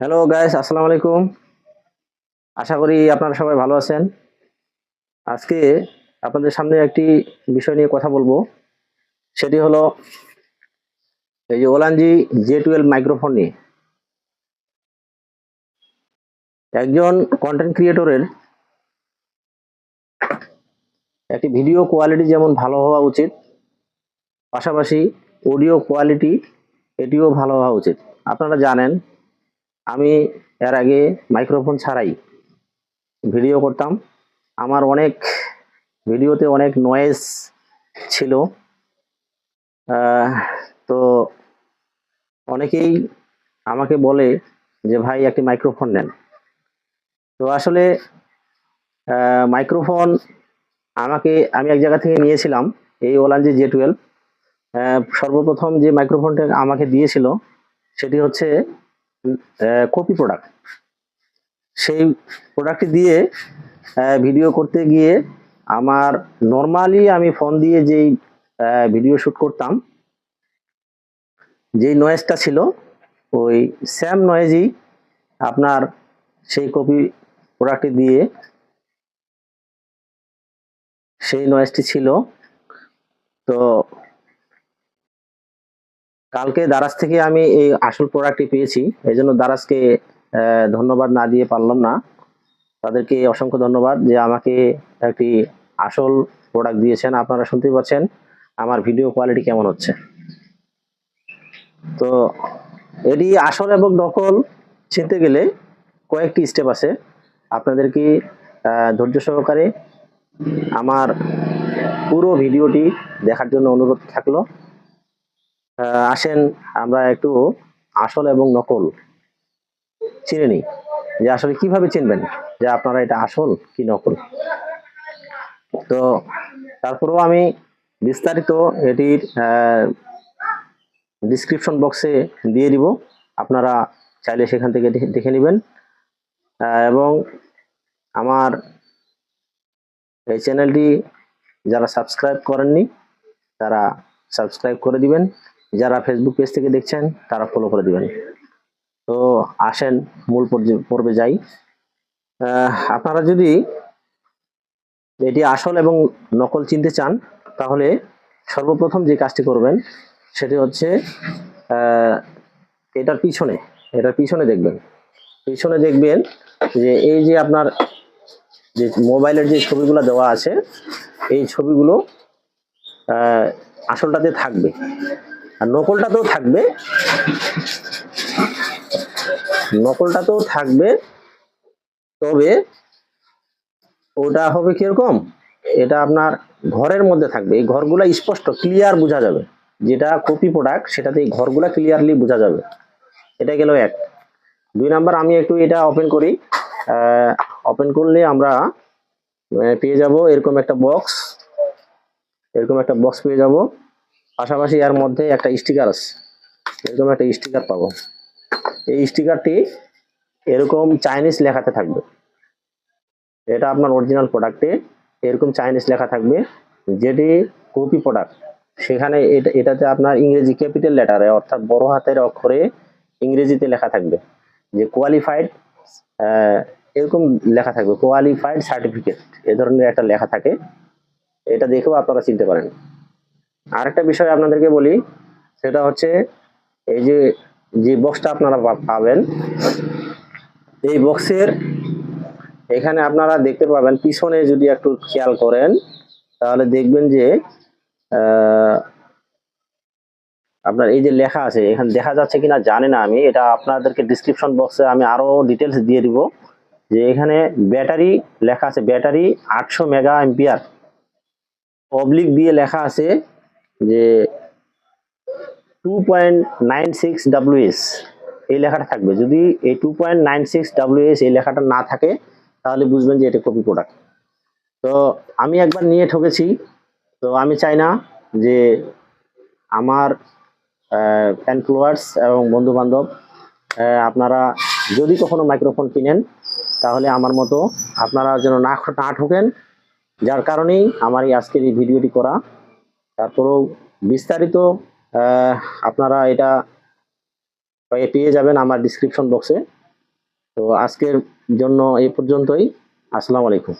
Hello guys আসসালামু আলাইকুম আশা করি আপনারা সবাই ভালো আছেন। আজকে আপনাদের সামনে একটি বিষয় নিয়ে কথা বলব। সেটি হলো এই যে ওলানজি জে টুয়েলভ মাইক্রোফোন নিয়ে। একজন কন্টেন্ট ক্রিয়েটরের একটি ভিডিও কোয়ালিটি যেমন ভালো হওয়া উচিত, পাশাপাশি অডিও কোয়ালিটি এটিও ভালো হওয়া উচিত। আপনারা জানেন আমি এর আগে মাইক্রোফোন ছাড়াই ভিডিও করতাম। আমার অনেক ভিডিওতে অনেক নয়েজ ছিল। তো অনেকেই আমাকে বলে যে, ভাই, একটি মাইক্রোফোন নেন। তো আসলে মাইক্রোফোন আমাকে, আমি এক জায়গা থেকে নিয়েছিলাম, এই ওলানজি জে টুয়েলভ সর্বপ্রথম যে মাইক্রোফোনটা আমাকে দিয়েছিল, সেটি হচ্ছে কপি প্রোডাক্ট সেই প্রোডাক্টটি দিয়ে ভিডিও করতে গিয়ে আমার নর্মালি আমি ফোন দিয়ে যেই ভিডিও শ্যুট করতাম, যেই নয়েজটা ছিল, ওই স্যাম নয়েজই আপনার সেই কপি প্রোডাক্টটি দিয়ে সেই নয়েজটি ছিল। তো কালকে দারাজ থেকে আমি এই আসল প্রোডাক্টটি পেয়েছি এই জন্য দারাজকে ধন্যবাদ না দিয়ে পারলাম না। তাদেরকে অসংখ্য ধন্যবাদ যে আমাকে একটি আসল প্রোডাক্ট দিয়েছেন। আপনারা শুনতেই পাচ্ছেন আমার ভিডিও কোয়ালিটি কেমন হচ্ছে। তো, এটি আসল এবং নকল চিনতে গেলে কয়েকটি স্টেপ আছে। আপনাদেরকে ধৈর্য সহকারে আমার পুরো ভিডিওটি দেখার জন্য অনুরোধ থাকল। আসেন, আমরা একটু আসল এবং নকল চিনে নিই যে আসলে কীভাবে চিনবেন যে আপনারা এটা আসল কি নকল? তো তারপরেও আমি বিস্তারিত এটির ডিসক্রিপশন বক্সে দিয়ে দিব। আপনারা চাইলে সেখান থেকে দেখে- নেবেন। এবং আমার এই চ্যানেলটি যারা সাবস্ক্রাইব করেননি, তারা সাবস্ক্রাইব করে দিবেন। যারা ফেসবুক পেজ থেকে দেখছেন, তারা ফলো করে দিবেন। তো আসেন, মূল পর্বে যাই। আপনারা যদি এটি আসল এবং নকল চিনতে চান, তাহলে সর্বপ্রথম যে কাজটি করবেন, সেটি হচ্ছে এটার পিছনে এটার পিছনে দেখবেন। পিছনে দেখবেন যে এই যে আপনার যে মোবাইলের যে ছবিগুলো দেওয়া আছে, এই ছবিগুলো আসলটাতে থাকবে। আর নকলটাতেও থাকবে। নকলটাতেও থাকবে। তবে ওটা হবে কীরকম? এটা আপনার ঘরের মধ্যে থাকবে। এই ঘরগুলা স্পষ্ট ক্লিয়ার বোঝা যাবে। যেটা কপি প্রোডাক্ট সেটাতে এই ঘরগুলা ক্লিয়ারলি বোঝা যাবে। এটা গেল এক। দুই নাম্বার, আমি একটু এটা ওপেন করি। ওপেন করলে আমরা পেয়ে যাব এরকম একটা বক্স এরকম একটা বক্স পেয়ে যাব। পাশাপাশি এর মধ্যে একটা স্টিকার আছে। এরকম একটা স্টিকার পাবো। এই স্টিকারটি এরকম চাইনিজ লেখাতে থাকবে। এটা আপনার অরিজিনাল প্রোডাক্টে এরকম চাইনিজ লেখা থাকবে। যেটি কপি প্রোডাক্ট সেখানে এটা, এটাতে আপনার ইংরেজি ক্যাপিটাল লেটারে অর্থাৎ বড় হাতের অক্ষরে ইংরেজিতে লেখা থাকবে। যে কোয়ালিফাইড এরকম লেখা থাকবে। কোয়ালিফাইড সার্টিফিকেট এ ধরনের একটা লেখা থাকে। এটা দেখেও আপনারা চিনতে পারেন। আরেকটা বিষয় আপনাদেরকে বলি, সেটা হচ্ছে এই যে যে বক্সটা আপনারা পাবেন, এই বক্সের এখানে আপনারা দেখতে পাবেন, পিছনে যদি একটু খেয়াল করেন, তাহলে দেখবেন যে আপনার এই যে লেখা আছে, এখানে দেখা যাচ্ছে কিনা জানি না আমি, এটা আপনাদেরকে ডিসক্রিপশন বক্সে আমি আরও ডিটেলস দিয়ে দিব, যে এখানে ব্যাটারি লেখা আছে, ব্যাটারি আটশো মেগা এম্পিয়ার পাবলিক দিয়ে লেখা আছে যে টু পয়েন্ট নাইন সিক্স এই লেখাটা থাকবে। যদি এই টু পয়েন্ট নাইন সিক্স এই লেখাটা না থাকে, তাহলে বুঝবেন যে এটা কপি প্রোডাক্ট তো আমি একবার নিয়ে ঠকেছি। তো আমি চাই না যে আমার ফ্যান ফলোয়ার্স এবং বন্ধু বান্ধব আপনারা যদি কখনো মাইক্রোফোন কিনেন, তাহলে আমার মতো আপনারা যেন না না ঠকেন। যার কারণেই আমার এই আজকের এই ভিডিওটি করা। তারপরেও বিস্তারিত আপনারা এটা পেয়ে যাবেন আমার ডিসক্রিপশন বক্সে তো আজকের জন্য এই পর্যন্তই। আসসালামু আলাইকুম।